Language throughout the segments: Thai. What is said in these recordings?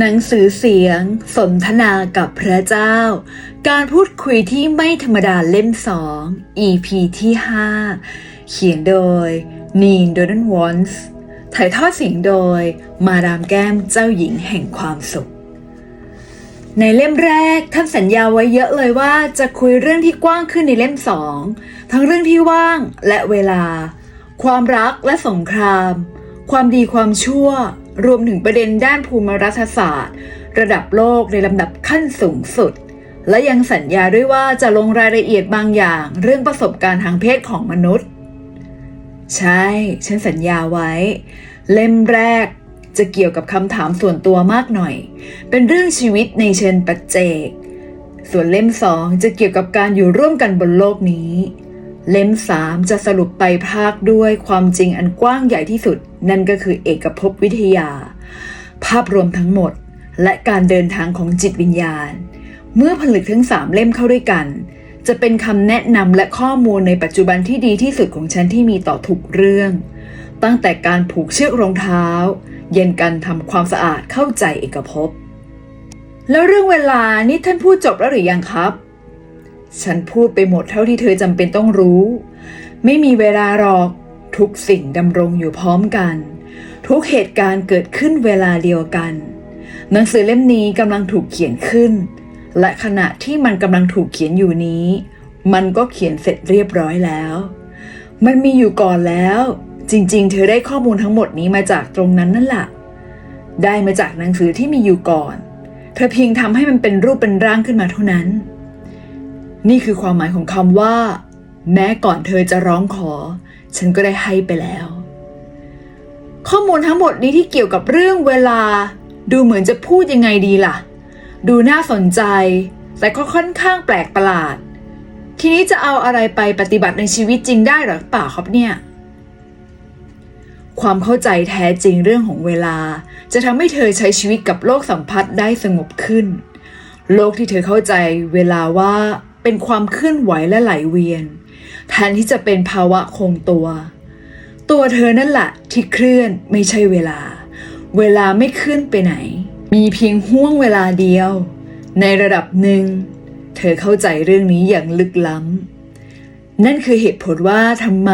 หนังสือเสียง สนทนากับพระเจ้า การพูดคุยที่ไม่ธรรมดาเล่มสอง EP ที่ 5 เขียนโดยนีนโดนันวอนส์ถ่ายทอดเสียงโดย มาดามแก้มเจ้าหญิงแห่งความสุข ในเล่มแรกท่านสัญญาไว้เยอะเลยว่าจะคุยเรื่องที่กว้างขึ้นในเล่มสองทั้งเรื่องที่ว่างและเวลา ความรักและสงคราม ความดีความชั่ว รวมถึงประเด็นด้านภูมิรัฐศาสตร์ ระดับโลกในลำดับขั้นสูงสุด และยังสัญญาด้วยว่าจะลงรายละเอียดบางอย่างเรื่องประสบการณ์ทางเพศของมนุษย์ ใช่ ฉันสัญญาไว้ เล่มแรกจะเกี่ยวกับคำถามส่วนตัวมากหน่อย เป็นเรื่องชีวิตในเชิงปัจเจก ส่วนเล่มสองจะเกี่ยวกับการอยู่ร่วมกันบนโลกนี้ เล่มสามจะสรุปไปภาคด้วยความจริงอันกว้างใหญ่ที่สุด นั่นก็คือเอกภพวิทยา ภาพรวมทั้งหมด และการเดินทางของจิตวิญญาณ เมื่อผลึกทั้งสามเล่มเข้าด้วยกัน จะเป็นคำแนะนำและข้อมูลในปัจจุบันที่ดีที่สุดของฉันที่มีต่อทุกเรื่อง ตั้งแต่การผูกเชือกรองเท้า เย็นการทำความสะอาดเข้าใจเอกภพแล้วเรื่องเวลานี่ท่านพูดจบแล้วหรือยังครับ ฉันพูดไปหมดเท่าที่เธอจำเป็นต้องรู้ ไม่มีเวลาหรอกทุกสิ่งดำรงอยู่พร้อมกัน ทุกเหตุการณ์เกิดขึ้นเวลาเดียวกัน หนังสือเล่มนี้กำลังถูกเขียนขึ้น และขณะที่มันกำลังถูกเขียนอยู่นี้ มันก็เขียนเสร็จเรียบร้อยแล้ว มันมีอยู่ก่อนแล้ว จริง ๆ เธอได้ข้อมูลทั้งหมดนี้มาจากตรงนั้นนั่นแหละได้มาจากหนังสือที่มีอยู่ก่อน เธอเพียงทำให้มันเป็นรูปเป็นร่างขึ้นมาเท่านั้น นี่คือความหมายของคำว่า แม้ก่อนเธอจะร้องขอ ฉันก็ได้ให้ไปแล้ว ข้อมูลทั้งหมดนี้ที่เกี่ยวกับเรื่องเวลา ดูเหมือนจะพูดยังไงดีล่ะ ดูน่าสนใจ แต่ก็ค่อนข้างแปลกประหลาด ทีนี้จะเอาอะไรไปปฏิบัติในชีวิตจริงได้หรือเปล่าครับเนี่ยความเข้าใจแท้จริงเรื่องของเวลา จะทำให้เธอใช้ชีวิตกับโลกสัมผัสได้สงบขึ้น โลกที่เธอเข้าใจเวลาว่า เป็นความเคลื่อนไหวและไหลเวียน แทนที่จะเป็นภาวะคงตัว ตัวเธอนั่นแหละที่เคลื่อนไม่ใช่เวลา เวลาไม่เคลื่อนไปไหน มีเพียงห่วงเวลาเดียว ในระดับหนึ่ง เธอเข้าใจเรื่องนี้อย่างลึกล้ำ นั่นคือเหตุผลว่าทำไม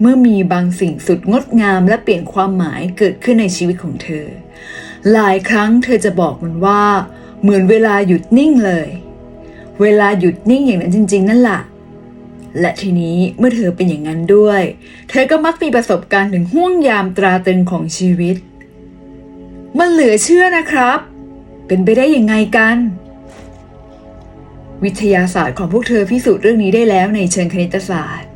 เมื่อมีบางสิ่งสุดงดงามและเปลี่ยนความหมายเกิดขึ้นในชีวิตของเธอ หลายครั้งเธอจะบอกมันว่า เหมือนเวลาหยุดนิ่งเลย เวลาหยุดนิ่งอย่างนั้นจริง ๆ นั่นแหละและทีนี้เมื่อเธอเป็นอย่างนั้นด้วย เธอก็มักมีประสบการณ์ถึงห่วงยามตราตึงของชีวิต มันเหลือเชื่อนะครับ เป็นไปได้ยังไงกัน วิทยาศาสตร์ของพวกเธอพิสูจน์เรื่องนี้ได้แล้วในเชิงคณิตศาสตร์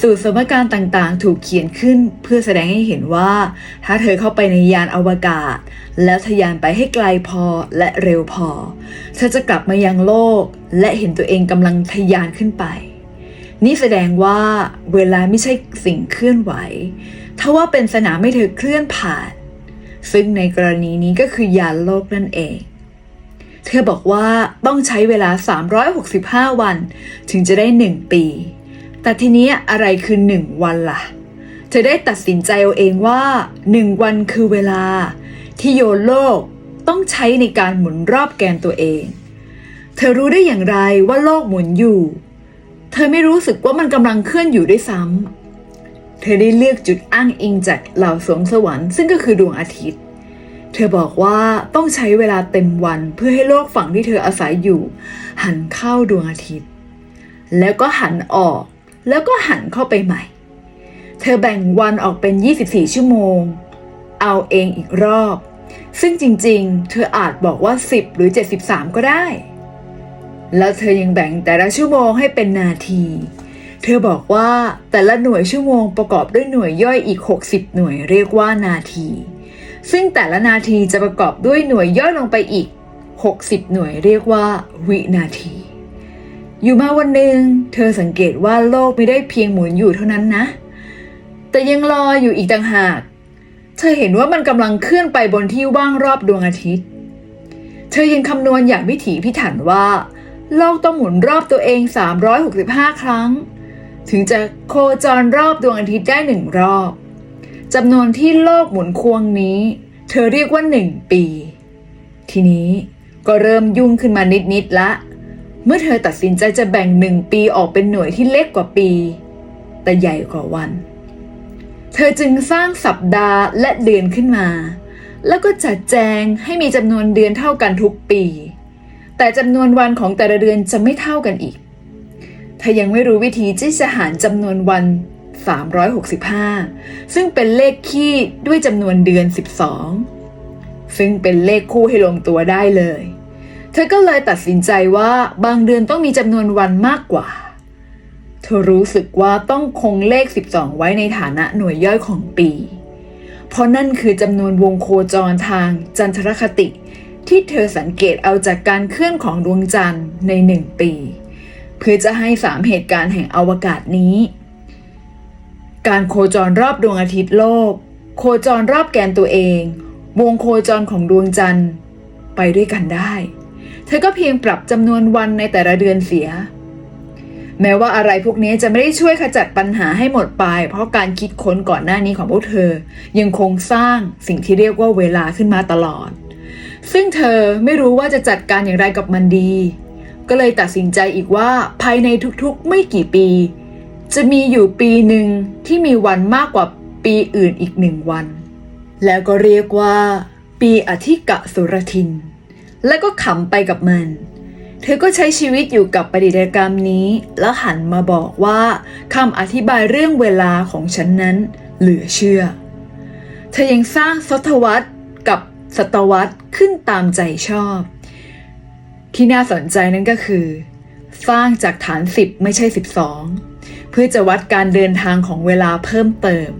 สูตรสมการต่างๆ ถูกเขียนขึ้นเพื่อแสดงให้เห็นว่า ถ้าเธอเข้าไปในยานอวกาศ แล้วทะยานไปให้ไกลพอและเร็วพอ เธอจะกลับมายังโลก และเห็นตัวเองกำลังทะยานขึ้นไป นี่แสดงว่าเวลาไม่ใช่สิ่งเคลื่อนไหวทว่าเป็นสนามให้เธอเคลื่อนผ่าน ซึ่งในกรณีนี้ก็คือยานโลกนั่นเองเธอบอกว่าต้องใช้เวลา 365 วัน ถึงจะได้ 1 ปี แต่ทีนี้อะไรคือ1วันล่ะ เธอได้ตัดสินใจเอาเองว่า1วันคือเวลา ที่โยนโลกต้องใช้ในการหมุนรอบแกนตัวเอง เธอรู้ได้อย่างไรว่าโลกหมุนอยู่ เธอไม่รู้สึกว่ามันกำลังเคลื่อนอยู่ด้วยซ้ำ เธอได้เลือกจุดอ้างอิงจากเหล่าสวงสวรรค์ซึ่งก็คือดวงอาทิตย์ เธอบอกว่าต้องใช้เวลาเต็มวันเพื่อให้โลกฝั่งที่เธออาศัยอยู่ หันเข้าดวงอาทิตย์ แล้วก็หันออก แล้วก็หันเข้าไปใหม่ เธอแบ่งวันออกเป็น 24 ชั่วโมง เอาเองอีกรอบ ซึ่งจริงๆ เธออาจบอกว่า 10 หรือ 73 ก็ได้ แล้วเธอยังแบ่งแต่ละชั่วโมงให้เป็นนาที เธอบอกว่าแต่ละหน่วยชั่วโมงประกอบด้วยหน่วยย่อยอีก 60 หน่วยเรียกว่านาที ซึ่งแต่ละนาทีจะประกอบด้วยหน่วยย่อยลงไปอีก 60 หน่วยเรียกว่าวินาที อยู่มาวันหนึ่งเธอสังเกตว่าโลกไม่ได้เพียงหมุนอยู่เท่านั้นนะ แต่ยังลอยอยู่อีกต่างหาก เธอเห็นว่ามันกำลังเคลื่อนไปบนที่ว่างรอบดวงอาทิตย์ เธอยังคำนวณอย่างพิถีพิถันว่า โลกต้องหมุนรอบตัวเอง 365 ครั้ง ถึงจะโคจรรอบดวงอาทิตย์ได้หนึ่งรอบจำนวนที่โลกหมุนควงนี้ เธอเรียกว่าหนึ่งปี ทีนี้ก็เริ่มยุ่งขึ้นมานิดๆละ เมื่อเธอตัดสินใจจะแบ่งหนึ่งปีออกเป็นหน่วยที่เล็กกว่าปี แต่ใหญ่กว่าวัน เธอจึงสร้างสัปดาห์และเดือนขึ้นมา แล้วก็จัดแจงให้มีจำนวนเดือนเท่ากันทุกปี แต่จำนวนวันของแต่ละเดือนจะไม่เท่ากันอีก เธอยังไม่รู้วิธีที่จะหารจำนวนวัน 365 ซึ่งเป็นเลขคี่ด้วยจำนวนเดือน 12 ซึ่งเป็นเลขคู่ให้ลงตัวได้เลย เธอก็เลยตัดสินใจว่าบางเดือนต้องมีจำนวนวันมากกว่า เธอรู้สึกว่าต้องคงเลข 12 ไว้ในฐานะหน่วยย่อยของปี เพราะนั่นคือจำนวนวงโคจรทางจันทรคติ ที่เธอสังเกตเอาจากการเคลื่อนของดวงจันทร์ในหนึ่งปี เพื่อจะให้สามเหตุการณ์แห่งอวกาศนี้ การโคจรรอบดวงอาทิตย์โลก โคจรรอบแกนตัวเอง วงโคจรของดวงจันทร์ไปด้วยกันได้ เธอก็เพียงปรับจำนวนวันในแต่ละเดือนเสีย แม้ว่าอะไรพวกนี้จะไม่ได้ช่วยขจัดปัญหาให้หมดไป เพราะการคิดค้นก่อนหน้านี้ของพวกเธอ ยังคงสร้างสิ่งที่เรียกว่าเวลาขึ้นมาตลอด ซึ่งเธอไม่รู้ว่าจะจัดการอย่างไรกับมันดี ก็เลยตัดสินใจอีกว่าภายในทุกๆไม่กี่ปี จะมีอยู่ปีหนึ่งที่มีวันมากกว่าปีอื่นอีกหนึ่งวัน แล้วก็เรียกว่า ปีอธิกะสุรทิน แล้วก็ขำไปกับมัน เธอก็ใช้ชีวิตอยู่กับประดิษฐกรรมนี้ แล้วหันมาบอกว่าคำอธิบายเรื่องเวลาของฉันนั้นเหลือเชื่อ เธอยังสร้างศตวรรษกับศตวรรษขึ้นตามใจชอบ ที่น่าสนใจนั่นก็คือ สร้างจากฐาน 10 ไม่ใช่ 12 เพื่อจะวัดการเดินทางของเวลาเพิ่มเติม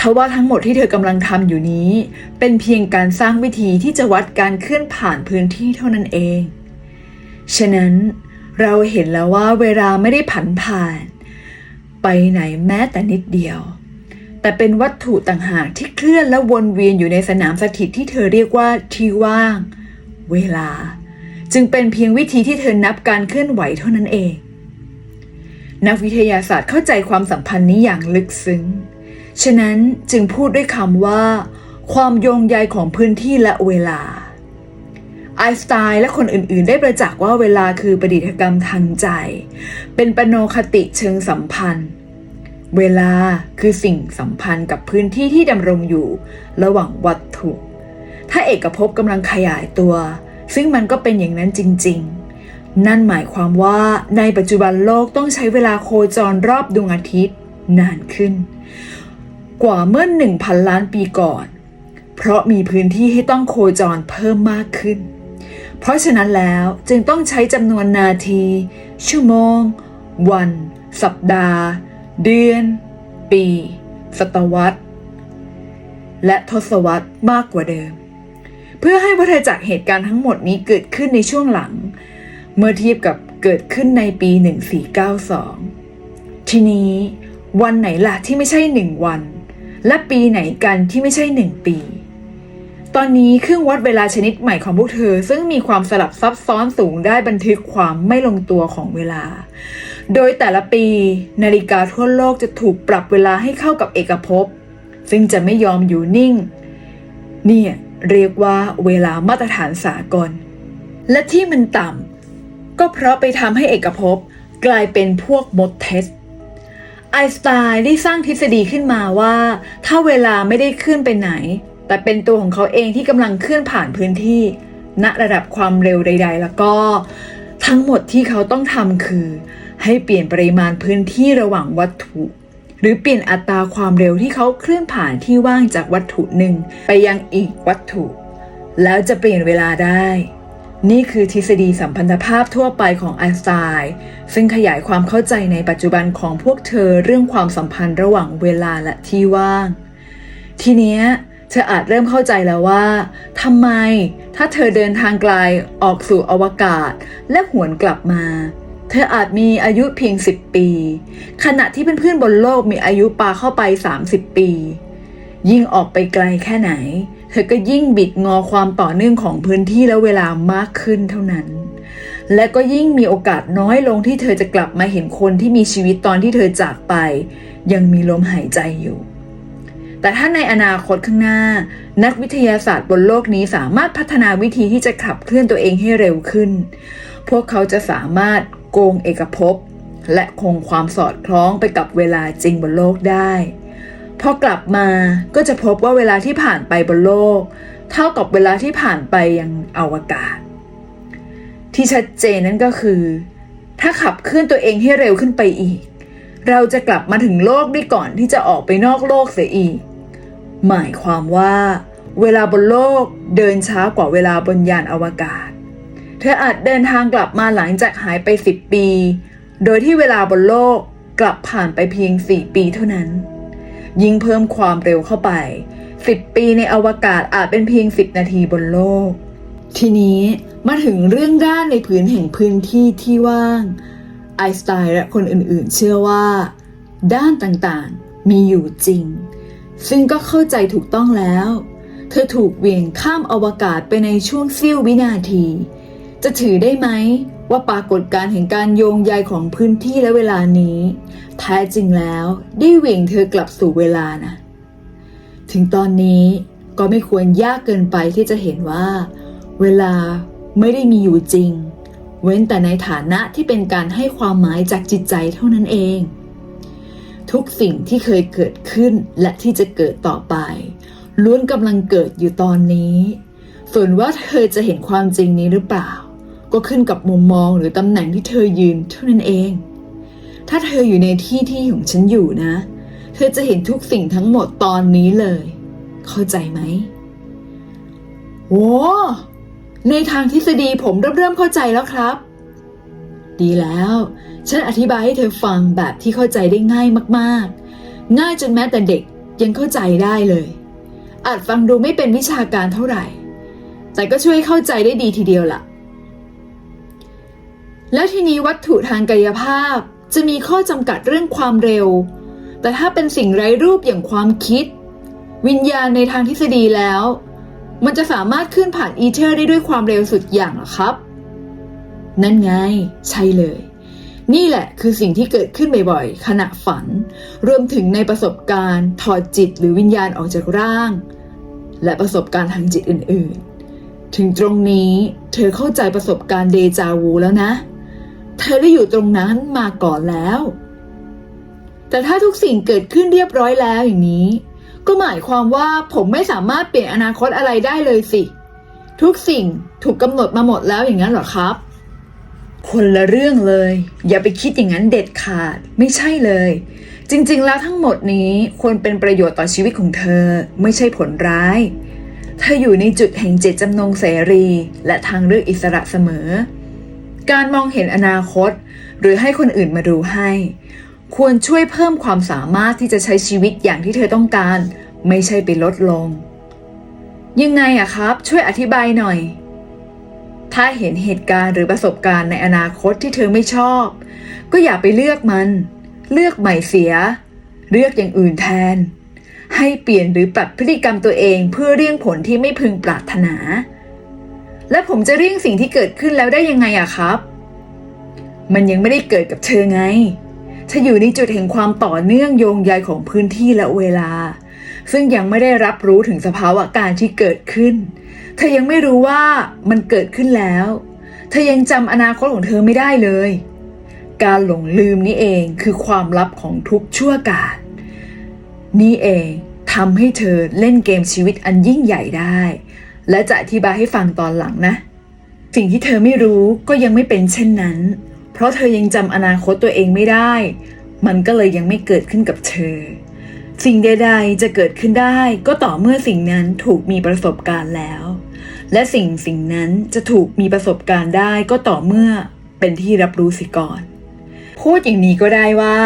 ทว่าทั้งหมดที่เธอกำลังทำอยู่นี้ เป็นเพียงการสร้างวิธีที่จะวัดการเคลื่อนผ่านพื้นที่เท่านั้นเอง ฉะนั้นเราเห็นแล้วว่าเวลาไม่ได้ผันผ่าน ไปไหนแม้แต่นิดเดียว แต่เป็นวัตถุต่างหากที่เคลื่อนและวนเวียนอยู่ในสนามสถิตที่เธอเรียกว่าที่ว่าง เวลา จึงเป็นเพียงวิธีที่เธอนับการเคลื่อนไหวเท่านั้นเอง นักวิทยาศาสตร์เข้าใจความสัมพันธ์นี้อย่างลึกซึ้ง ฉะนั้นจึงพูดด้วยคำว่า ความโยงใยของพื้นที่และเวลาไอสไตน์และคนอื่นๆ ได้ประจักษ์ว่าเวลาคือประดิษฐกรรมทางใจ เป็นปโนคติเชิงสัมพันธ์ เวลาคือสิ่งสัมพันธ์กับพื้นที่ที่ดำรงอยู่ ระหว่างวัตถุ ถ้าเอกภพกำลังขยายตัว ซึ่งมันก็เป็นอย่างนั้นจริง ๆ นั่นหมายความว่าในปัจจุบันโลกต้องใช้เวลาโคจรรอบดวงอาทิตย์นานขึ้น กว่าเมื่อหนึ่งพันล้านปีก่อน เพราะมีพื้นที่ให้ต้องโคจรเพิ่มมากขึ้น เพราะฉะนั้นแล้วจึงต้องใช้จำนวนนาที ชั่วโมง วัน สัปดาห์ เดือน ปี ศตวรรษ และทศวรรษมากกว่าเดิม เพื่อให้วัฏจักรเหตุการณ์ทั้งหมดนี้เกิดขึ้นในช่วงหลัง เมื่อเทียบกับเกิดขึ้นในปี 1492 ทีนี้วันไหนล่ะที่ไม่ใช่หนึ่งวัน และปีไหนกันที่ไม่ใช่หนึ่งปี ตอนนี้เครื่องวัดเวลาชนิดใหม่ของพวกเธอ ซึ่งมีความสลับซับซ้อนสูงได้บันทึกความไม่ลงตัวของเวลา โดยแต่ละปี นาฬิกาทั่วโลกจะถูกปรับเวลาให้เข้ากับเอกภพ ซึ่งจะไม่ยอมอยู่นิ่ง เนี่ยเรียกว่าเวลามาตรฐานสากล และที่มันต่ำก็เพราะไปทำให้เอกภพกลายเป็นพวกมดเทส ไอน์สไตน์ได้สร้างทฤษฎีขึ้นมาว่า ถ้าเวลาไม่ได้เคลื่อนไปไหน แต่เป็นตัวของเขาเองที่กำลังเคลื่อนผ่านพื้นที่ ณระดับความเร็วใด ๆ แล้วก็ ทั้งหมดที่เขาต้องทำคือ ให้เปลี่ยนปริมาณพื้นที่ระหว่างวัตถุ หรือเปลี่ยนอัตราความเร็วที่เขาเคลื่อนผ่านที่ว่างจากวัตถุหนึ่ง ไปยังอีกวัตถุ แล้วจะเปลี่ยนเวลาได้ นี่คือทฤษฎีสัมพันธภาพทั่วไปของไอน์สไตน์ซึ่งขยายความเข้าใจในปัจจุบันของพวกเธอเรื่องความสัมพันธ์ระหว่างเวลาและที่ว่าง ทีเนี้ยเธออาจเริ่มเข้าใจแล้วว่าทำไมถ้าเธอเดินทางไกลออกสู่อวกาศและหวนกลับมา เธออาจมีอายุเพียง 10 ปี ขณะที่เพื่อนๆบนโลกมีอายุปาเข้าไป 30 ปี ยิ่งออกไปไกลแค่ไหน เธอก็ยิ่งบิดงอความต่อเนื่องของพื้นที่และเวลามากขึ้นเท่านั้น และก็ยิ่งมีโอกาสน้อยลงที่เธอจะกลับมาเห็นคนที่มีชีวิตตอนที่เธอจากไป ยังมีลมหายใจอยู่ แต่ถ้าในอนาคตข้างหน้า นักวิทยาศาสตร์บนโลกนี้สามารถพัฒนาวิธีที่จะขับเคลื่อนตัวเองให้เร็วขึ้น พวกเขาจะสามารถโกงเอกภพและคงความสอดคล้องไปกับเวลาจริงบนโลกได้ พอกลับมาก็จะพบว่าเวลาที่ผ่านไปบนโลก เท่ากับเวลาที่ผ่านไปยังอวกาศ ที่ชัดเจนนั่นก็คือ ถ้าขับเคลื่อนตัวเองให้เร็วขึ้นไปอีก เราจะกลับมาถึงโลกได้ก่อนที่จะออกไปนอกโลกเสียอีก หมายความว่า เวลาบนโลกเดินช้ากว่าเวลาบนยานอวกาศ เธออาจเดินทางกลับมาหลังจากหายไปสิบปี โดยที่เวลาบนโลกกลับผ่านไปเพียงสี่ปีเท่านั้น ยิ่งเพิ่มความเร็วเข้าไป 10 ปีในอวกาศอาจเป็นเพียง 10 นาทีบนโลก ทีนี้มาถึงเรื่องด้านในพื้นแห่งพื้นที่ที่ว่าง ไอสไตน์และคนอื่นๆ เชื่อว่า ด้านต่างๆมีอยู่จริง ซึ่งก็เข้าใจถูกต้องแล้ว เธอถูกเวียงข้ามอวกาศไปในช่วงเสี้ยววินาที จะถือได้ไหม ว่าปรากฏการณ์แห่งการโยงใยของพื้นที่และเวลานี้ แท้จริงแล้วได้เหวี่ยงเธอกลับสู่เวลานะ ถึงตอนนี้ก็ไม่ควรยากเกินไปที่จะเห็นว่า เวลาไม่ได้มีอยู่จริง เว้นแต่ในฐานะที่เป็นการให้ความหมายจากจิตใจเท่านั้นเอง ทุกสิ่งที่เคยเกิดขึ้นและที่จะเกิดต่อไป ล้วนกำลังเกิดอยู่ตอนนี้ ส่วนว่าเธอจะเห็นความจริงนี้หรือเปล่า ก็ขึ้นกับมุมมองหรือตำแหน่งที่เธอยืนเท่านั้นเอง ถ้าเธออยู่ในที่ที่ของฉันอยู่นะ เธอจะเห็นทุกสิ่งทั้งหมดตอนนี้เลย เข้าใจไหมโว้ในทางทฤษฎีผมเริ่มเริ่มเข้าใจแล้วครับ ดีแล้ว ฉันอธิบายให้เธอฟังแบบที่เข้าใจได้ง่ายมากๆ ง่ายจนแม้แต่เด็กยังเข้าใจได้เลย อาจฟังดูไม่เป็นวิชาการเท่าไหร่ แต่ก็ช่วยเข้าใจได้ดีทีเดียวล่ะ แล้วทีนี้วัตถุทางกายภาพจะมีข้อจำกัดเรื่องความเร็ว แต่ถ้าเป็นสิ่งไร้รูปอย่างความคิด วิญญาณในทางทฤษฎีแล้ว มันจะสามารถขึ้นผ่านอีเทอร์ได้ด้วยความเร็วสุดอย่างหรอครับ นั่นไง ใช่เลย นี่แหละคือสิ่งที่เกิดขึ้นบ่อยๆ ขณะฝัน รวมถึงในประสบการณ์ ถอดจิตหรือวิญญาณออกจากร่าง และประสบการณ์ทางจิตอื่นๆ ถึงตรงนี้เธอเข้าใจประสบการณ์เดจาวูแล้วนะ เธอได้อยู่ตรงนั้นมาก่อนแล้ว แต่ถ้าทุกสิ่งเกิดขึ้นเรียบร้อยแล้วอย่างนี้ ก็หมายความว่าผมไม่สามารถเปลี่ยนอนาคตอะไรได้เลยสิ ทุกสิ่งถูกกำหนดมาหมดแล้วอย่างนั้นเหรอครับ คนละเรื่องเลย อย่าไปคิดอย่างนั้นเด็ดขาดไม่ใช่เลย จริง ๆ แล้วทั้งหมดนี้ควรเป็นประโยชน์ต่อชีวิตของเธอ ไม่ใช่ผลร้ายเธออยู่ในจุดแห่งเจตจำนงเสรี และทางเลือกอิสระเสมอ การมองเห็นอนาคต หรือให้คนอื่นมาดูให้ ควรช่วยเพิ่มความสามารถที่จะใช้ชีวิตอย่างที่เธอต้องการ ไม่ใช่ไปลดลง ยังไงอะครับ ช่วยอธิบายหน่อย ถ้าเห็นเหตุการณ์หรือประสบการณ์ในอนาคตที่เธอไม่ชอบ ก็อย่าไปเลือกมัน เลือกใหม่เสีย เลือกอย่างอื่นแทน ให้เปลี่ยนหรือปรับพฤติกรรมตัวเองเพื่อเลี่ยงผลที่ไม่พึงปรารถนา และผมจะเลี่ยงสิ่งที่เกิดขึ้นแล้วได้ยังไงอะครับ มันยังไม่ได้เกิดกับเธอไงเธออยู่ในจุดแห่งความต่อเนื่องโยงใยของพื้นที่และเวลา ซึ่งยังไม่ได้รับรู้ถึงสภาวะการที่เกิดขึ้น เธอยังไม่รู้ว่ามันเกิดขึ้นแล้ว เธอยังจำอนาคตของเธอไม่ได้เลย การหลงลืมนี่เองคือความลับของทุกชั่วกาลนี่เองทำให้เธอเล่นเกมชีวิตอันยิ่งใหญ่ได้ และจะอธิบายให้ฟังตอนหลังนะ สิ่งที่เธอไม่รู้ก็ยังไม่เป็นเช่นนั้น เพราะเธอยังจำอนาคตตัวเองไม่ได้ มันก็เลยยังไม่เกิดขึ้นกับเธอ สิ่งใด ๆ จะเกิดขึ้นได้ก็ต่อเมื่อสิ่งนั้นถูกมีประสบการณ์แล้ว และสิ่งสิ่งนั้นจะถูกมีประสบการณ์ได้ก็ต่อเมื่อเป็นที่รับรู้สิก่อน พูดอย่างนี้ก็ได้ว่า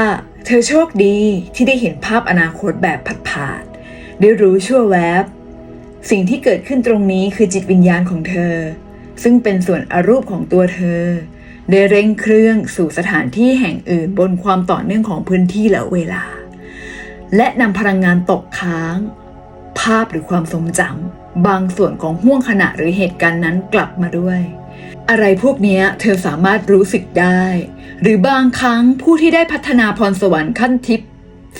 เธอโชคดีที่ได้เห็นภาพอนาคตแบบผัดๆได้รู้ชั่วแวบ สิ่งที่เกิดขึ้นตรงนี้คือจิตวิญญาณของเธอ ซึ่งเป็นส่วนอรูปของตัวเธอได้เร่งเครื่องสู่สถานที่แห่งอื่นบนความต่อเนื่องของพื้นที่และเวลา และนำพลังงานตกค้าง ภาพหรือความทรงจำบางส่วนของห่วงขณะหรือเหตุการณ์นั้นกลับมาด้วย อะไรพวกนี้เธอสามารถรู้สึกได้ หรือบางครั้งผู้ที่ได้พัฒนาพรสวรรค์ขั้นทิพย์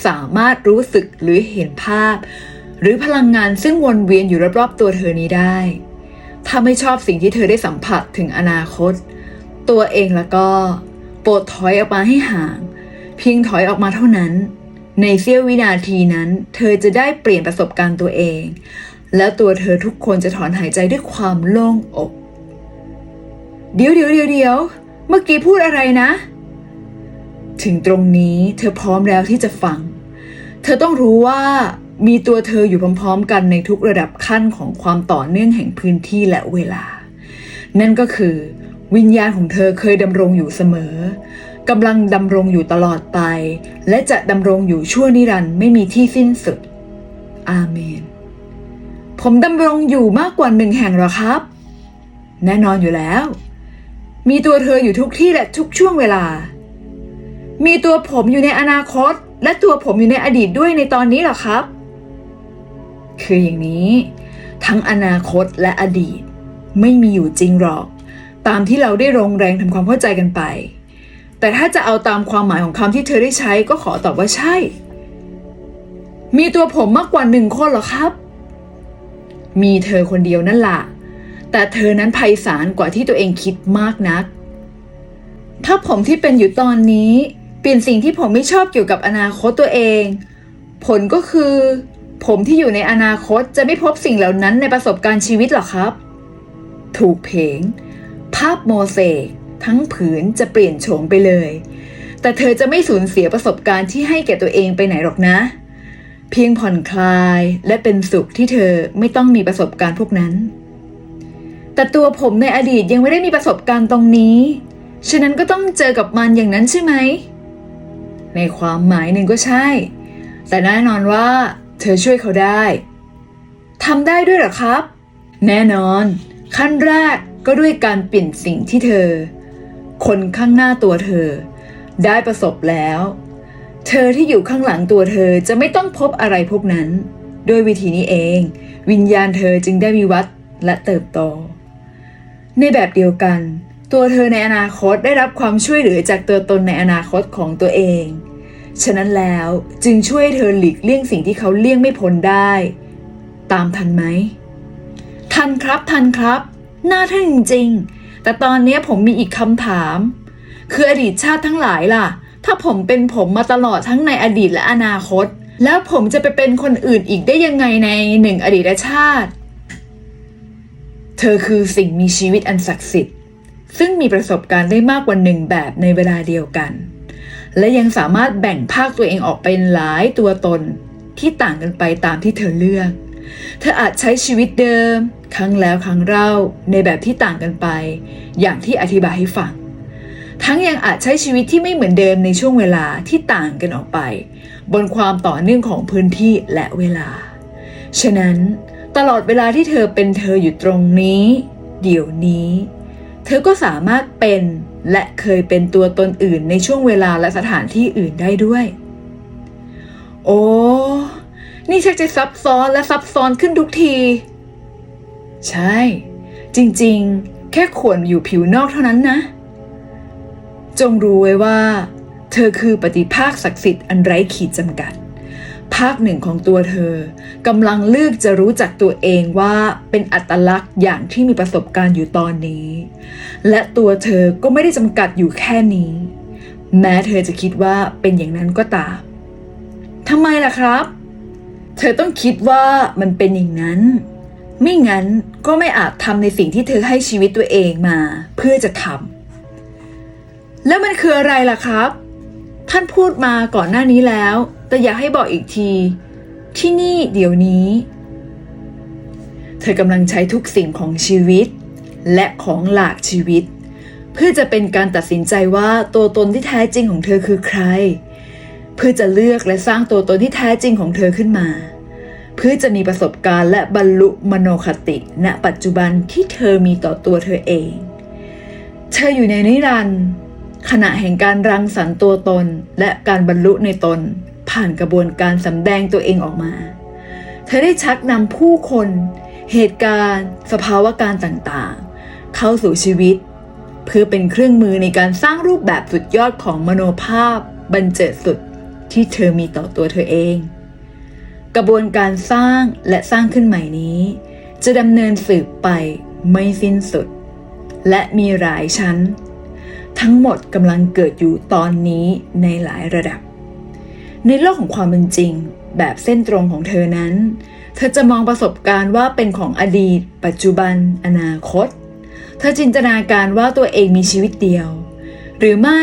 สามารถรู้สึกหรือเห็นภาพ หรือพลังงานซึ่งวนเวียนอยู่รอบๆตัวเธอนี้ได้ ถ้าไม่ชอบสิ่งที่เธอได้สัมผัสถึงอนาคต ตัวเองแล้วก็โปรดถอยออกมาให้ห่าง เพียงถอยออกมาเท่านั้น ในเสี้ยววินาทีนั้น เธอจะได้เปลี่ยนประสบการณ์ตัวเอง แล้วตัวเธอทุกคนจะถอนหายใจด้วยความโล่งอก เดี๋ยวเดี๋ยวเดี๋ยวเดี๋ยวเมื่อกี้พูดอะไรนะ ถึงตรงนี้เธอพร้อมแล้วที่จะฟัง เธอต้องรู้ว่า มีตัวเธออยู่พร้อมๆ กันในทุกระดับขั้นของความต่อเนื่องแห่งพื้นที่และเวลา นั่นก็คือ วิญญาณของเธอเคยดำรงอยู่เสมอกำลังดำรงอยู่ตลอดไป และจะดำรงอยู่ชั่วนิรันดร์ไม่มีที่สิ้นสุด อาเมน ผมดำรงอยู่มากกว่าหนึ่งแห่งหรอครับ แน่นอนอยู่แล้ว มีตัวเธออยู่ทุกที่และทุกช่วงเวลา มีตัวผมอยู่ในอนาคต และตัวผมอยู่ในอดีตด้วยในตอนนี้หรอครับ คืออย่างนี้ ทั้งอนาคตและอดีต ไม่มีอยู่จริงหรอก ตามที่เราได้ลงแรงทำความเข้าใจกันไป แต่ถ้าจะเอาตามความหมายของคำที่เธอได้ใช้ก็ขอตอบว่าใช่ มีตัวผมมากกว่าหนึ่งคนหรอครับ มีเธอคนเดียวนั่นล่ะ แต่เธอนั้นไพศาลกว่าที่ตัวเองคิดมากนัก ถ้าผมที่เป็นอยู่ตอนนี้ เปลี่ยนสิ่งที่ผมไม่ชอบเกี่ยวกับอนาคตตัวเอง ผลก็คือ ผมที่อยู่ในอนาคตจะไม่พบสิ่งเหล่านั้นในประสบการณ์ชีวิตหรอครับ ถูกเพงภาพโมเสกทั้งผืนจะเปลี่ยนโฉมไปเลย แต่เธอจะไม่สูญเสียประสบการณ์ที่ให้แก่ตัวเองไปไหนหรอกนะ เพียงผ่อนคลายและเป็นสุขที่เธอไม่ต้องมีประสบการณ์พวกนั้น แต่ตัวผมในอดีตยังไม่ได้มีประสบการณ์ตรงนี้ ฉะนั้นก็ต้องเจอกับมันอย่างนั้นใช่ไหม ในความหมายหนึ่งก็ใช่ แต่แน่นอนว่า เธอช่วยเขาได้ทำได้ด้วยหรอครับ แน่นอน ขั้นแรกก็ด้วยการเปลี่ยนสิ่งที่เธอ คนข้างหน้าตัวเธอ ได้ประสบแล้ว เธอที่อยู่ข้างหลังตัวเธอจะไม่ต้องพบอะไรพวกนั้น ด้วยวิธีนี้เอง วิญญาณเธอจึงได้วิวัฒและเติบโต ในแบบเดียวกัน ตัวเธอในอนาคตได้รับความช่วยเหลือจากตัวตนในอนาคตของตัวเอง ฉะนั้นแล้วจึงช่วยเธอหลีกเลี่ยงสิ่งที่เขาเลี่ยงไม่พ้นได้ ตามทันไหม ทันครับทันครับ น่าทึ่งจริง แต่ตอนนี้ผมมีอีกคำถาม คืออดีตชาติทั้งหลายล่ะ ถ้าผมเป็นผมมาตลอดทั้งในอดีตและอนาคต แล้วผมจะไปเป็นคนอื่นอีกได้ยังไงในหนึ่งอดีตชาติ เธอคือสิ่งมีชีวิตอันศักดิ์สิทธิ์ ซึ่งมีประสบการณ์ได้มากกว่าหนึ่งแบบในเวลาเดียวกัน และยังสามารถแบ่งภาคตัวเองออกเป็นหลายตัวตนที่ต่างกันไปตามที่เธอเลือก เธออาจใช้ชีวิตเดิม ครั้งแล้วครั้งเล่าในแบบที่ต่างกันไป อย่างที่อธิบายให้ฟัง ทั้งยังอาจใช้ชีวิตที่ไม่เหมือนเดิมในช่วงเวลาที่ต่างกันออกไป บนความต่อเนื่องของพื้นที่และเวลา ฉะนั้นตลอดเวลาที่เธอเป็นเธออยู่ตรงนี้ เดี๋ยวนี้ เธอก็สามารถเป็น และเคยเป็นตัวตนอื่นในช่วงเวลาและสถานที่อื่นได้ด้วย โอ้ นี่ชักจะซับซ้อนและซับซ้อนขึ้นทุกที ใช่ จริงๆ แค่ขวนอยู่ผิวนอกเท่านั้นนะ จงรู้ไว้ว่า เธอคือปฏิภาคศักดิ์สิทธิ์อันไร้ขีดจำกัด ภาคหนึ่งของตัวเธอกำลังเลือกจะรู้จักตัวเองว่าเป็นอัตลักษณ์อย่างที่มีประสบการณ์อยู่ตอนนี้ และตัวเธอก็ไม่ได้จำกัดอยู่แค่นี้ แม้เธอจะคิดว่าเป็นอย่างนั้นก็ตามทำไมล่ะครับ เธอต้องคิดว่ามันเป็นอย่างนั้น ไม่งั้นก็ไม่อาจทำในสิ่งที่เธอให้ชีวิตตัวเองมา เพื่อจะทำแล้วมันคืออะไรล่ะครับ ท่านพูดมาก่อนหน้านี้แล้ว แต่อยากให้บอกอีกที ที่นี่เดี๋ยวนี้ เธอกำลังใช้ทุกสิ่งของชีวิต และของหลากชีวิต เพื่อจะเป็นการตัดสินใจว่าตัวตนที่แท้จริงของเธอคือใคร เพื่อจะเลือกและสร้างตัวตนที่แท้จริงของเธอขึ้นมาเพื่อจะมีประสบการณ์และบรรลุมโนคติ ณ ปัจจุบันที่เธอมีต่อตัวเธอเอง เธออยู่ในนิรันดร์ขณะแห่งการรังสรรค์ตัวตนและการบรรลุในตน ผ่านกระบวนการสำแดงตัวเองออกมา เธอได้ชักนำผู้คน เหตุการณ์ สภาวะการต่างๆ เข้าสู่ชีวิต เพื่อเป็นเครื่องมือในการสร้างรูปแบบสุดยอดของมโนภาพบันเจิดสุดที่เธอมีต่อตัวเธอเอง กระบวนการสร้างและสร้างขึ้นใหม่นี้ จะดำเนินสืบไปไม่สิ้นสุด และมีหลายชั้น ทั้งหมดกำลังเกิดอยู่ตอนนี้ในหลายระดับ ในโลกของความเป็นจริง แบบเส้นตรงของเธอนั้น เธอจะมองประสบการณ์ว่าเป็นของอดีต ปัจจุบัน อนาคต เธอจินตนาการว่าตัวเองมีชีวิตเดียว หรือไม่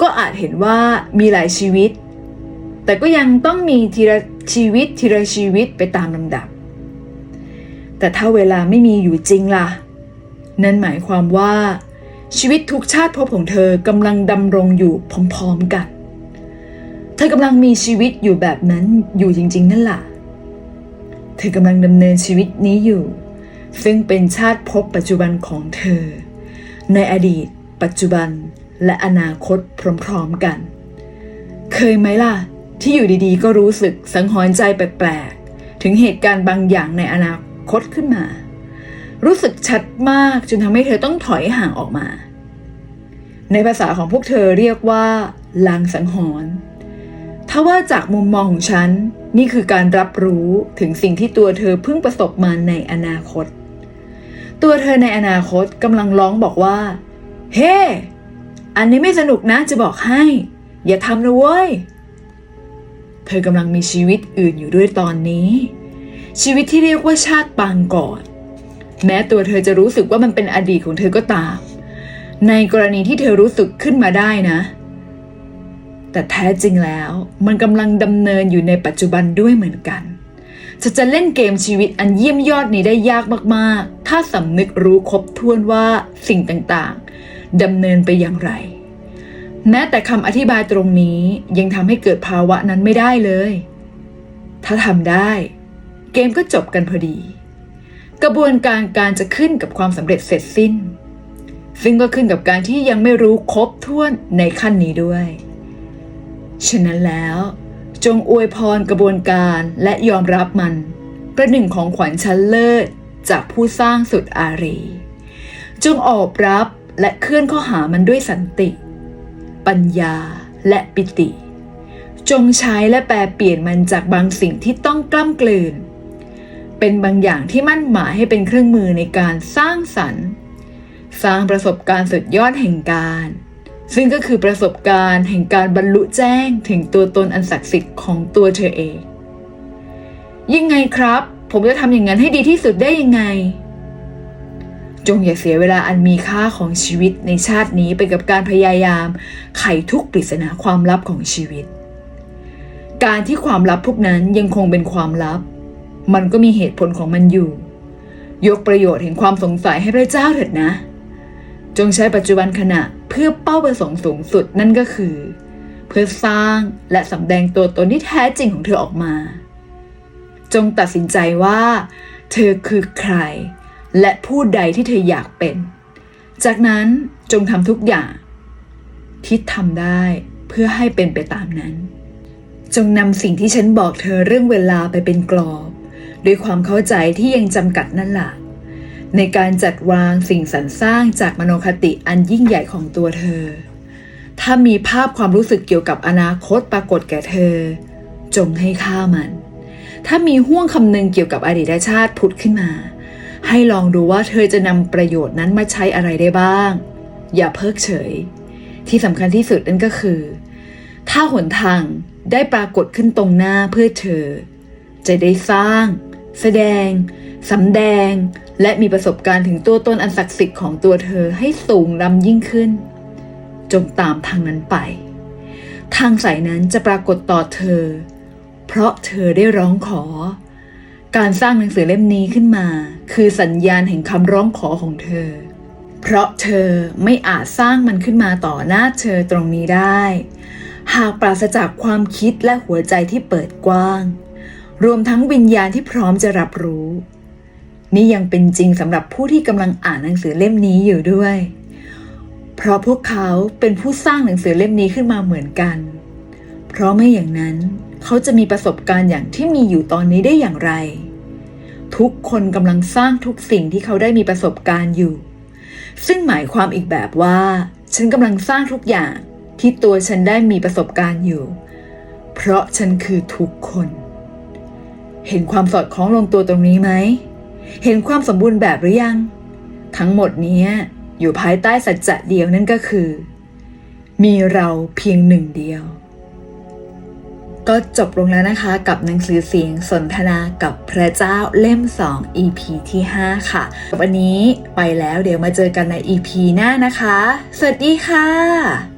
ก็อาจเห็นว่ามีหลายชีวิต แต่ก็ยังต้องมีทีละชีวิตทีละชีวิตไปตามลำดับ แต่ถ้าเวลาไม่มีอยู่จริงล่ะ นั่นหมายความว่า ชีวิตทุกชาติภพของเธอกำลังดำรงอยู่พร้อมๆกัน ธอกำลังมีชีวิตอยู่แบบนั้นอยู่จริง ๆ นั่นล่ะ เธอกำลังดำเนินชีวิตนี้อยู่ ซึ่งเป็นชาติภพปัจจุบันของเธอ ในอดีต ปัจจุบันและอนาคตพร้อมๆกัน เคยไหมล่ะ ที่อยู่ดีๆ ก็รู้สึกสังหรณ์ใจแปลกๆ ถึงเหตุการณ์บางอย่างในอนาคตขึ้นมา รู้สึกชัดมากจนทำให้เธอต้องถอยห่างออกมา ในภาษาของพวกเธอเรียกว่าลางสังหรณ์ ถ้าว่าจากมุมมองของฉัน นี่คือการรับรู้ถึงสิ่งที่ตัวเธอเพิ่งประสบมาในอนาคต ตัวเธอในอนาคตกำลังร้องบอกว่า เฮ้ hey! อันนี้ไม่สนุกนะจะบอกให้ อย่าทำนะเว้ย เธอกำลังมีชีวิตอื่นอยู่ด้วยตอนนี้ ชีวิตที่เรียกว่าชาติปางก่อน แม้ตัวเธอจะรู้สึกว่ามันเป็นอดีตของเธอก็ตาม ในกรณีที่เธอรู้สึกขึ้นมาได้นะ แต่แท้จริงแล้วมันกำลังดำเนินอยู่ในปัจจุบันด้วยเหมือนกันจะจะเล่นเกมชีวิตอันเยี่ยมยอดนี้ได้ยากมาก ๆ ถ้าสำนึกรู้ครบถ้วนว่าสิ่งต่างๆดำเนินไปอย่างไร แม้แต่คำอธิบายตรงนี้ยังทำให้เกิดภาวะนั้นไม่ได้เลย ถ้าทำได้ เกมก็จบกันพอดี กระบวนการการจะขึ้นกับความสำเร็จเสร็จสิ้น ซึ่งก็ขึ้นกับการที่ยังไม่รู้ครบถ้วนในขั้นนี้ด้วย ฉะนั้นแล้ว จงอวยพรกระบวนการและยอมรับมัน ประหนึ่งของขวัญชั้นเลิศจากผู้สร้างสุดอารี จงออบรับและเคลื่อนข้าหามันด้วยสันติ ปัญญาและปิติ จงใช้และแปลเปลี่ยนมันจากบางสิ่งที่ต้องกล้ำกลืน เป็นบางอย่างที่มั่นหมายให้เป็นเครื่องมือในการสร้างสรรค์ สร้างประสบการณ์สุดยอดแห่งการ ซึ่งก็คือประสบการณ์แห่งการบรรลุแจ้งถึงตัวตนอันศักดิ์สิทธิ์ของตัวเธอเอง ยังไงครับ ผมจะทำอย่างนั้นให้ดีที่สุดได้ยังไง จงอย่าเสียเวลาอันมีค่าของชีวิตในชาตินี้ไปกับการพยายาม ไขทุกปริศนาความลับของชีวิต การที่ความลับพวกนั้นยังคงเป็นความลับ มันก็มีเหตุผลของมันอยู่ ยกประโยชน์แห่งความสงสัยให้พระเจ้าเถิดนะ จงใช้ปัจจุบันขณะ เพื่อเป้าประสงค์สูงสุดนั่นก็คือ เพื่อสร้างและสำแดงตัวตนที่แท้จริงของเธอออกมา จงตัดสินใจว่า เธอคือใคร และผู้ใดที่เธออยากเป็น จากนั้นจงทำทุกอย่าง ที่ทำได้เพื่อให้เป็นไปตามนั้น จงนำสิ่งที่ฉันบอกเธอเรื่องเวลาไปเป็นกรอบ ด้วยความเข้าใจที่ยังจำกัดนั่นแหละ ในการจัดวางสิ่งสรรสร้างจากมโนคติอันยิ่งใหญ่ของตัวเธอ ถ้ามีภาพความรู้สึกเกี่ยวกับอนาคตปรากฏแก่เธอ จงให้ค่ามัน ถ้ามีห่วงคำนึงเกี่ยวกับอดีตชาติผุดขึ้นมา ให้ลองดูว่าเธอจะนำประโยชน์นั้นมาใช้อะไรได้บ้าง อย่าเพิกเฉย ที่สำคัญที่สุดนั่นก็คือ ถ้าหนทางได้ปรากฏขึ้นตรงหน้าเพื่อเธอ จะได้สร้าง แสดงสำแดง และมีประสบการณ์ถึงตัวตนอันศักดิ์สิทธิ์ของตัวเธอให้สูงล้ำยิ่งขึ้น จงตามทางนั้นไป ทางสายนั้นจะปรากฏต่อเธอ เพราะเธอได้ร้องขอ การสร้างหนังสือเล่มนี้ขึ้นมา คือสัญญาณแห่งคำร้องขอของเธอ เพราะเธอไม่อาจสร้างมันขึ้นมาต่อหน้าเธอตรงนี้ได้ หากปราศจากความคิดและหัวใจที่เปิดกว้าง รวมทั้งวิญญาณที่พร้อมจะรับรู้ นี่ยังเป็นจริงสำหรับผู้ที่กำลังอ่านหนังสือเล่มนี้อยู่ด้วย เพราะพวกเขาเป็นผู้สร้างหนังสือเล่มนี้ขึ้นมาเหมือนกัน เพราะไม่อย่างนั้นเขาจะมีประสบการณ์อย่างที่มีอยู่ตอนนี้ได้อย่างไร ทุกคนกำลังสร้างทุกสิ่งที่เขาได้มีประสบการณ์อยู่ ซึ่งหมายความอีกแบบว่า ฉันกำลังสร้างทุกอย่างที่ตัวฉันได้มีประสบการณ์อยู่ เพราะฉันคือทุกคน เห็นความสอดคล้องลงตัวตรงนี้ไหม เห็นความสมบูรณ์แบบหรือยัง ทั้งหมดนี้อยู่ภายใต้สัจจะเดียวนั่นก็คือ มีเราเพียงหนึ่งเดียว ก็จบลงแล้วนะคะกับหนังสือเสียงสนทนากับพระเจ้าเล่ม 2 EP ที่ 5 ค่ะ วันนี้ไปแล้วเดี๋ยวมาเจอกันใน EP หน้านะคะ สวัสดีค่ะ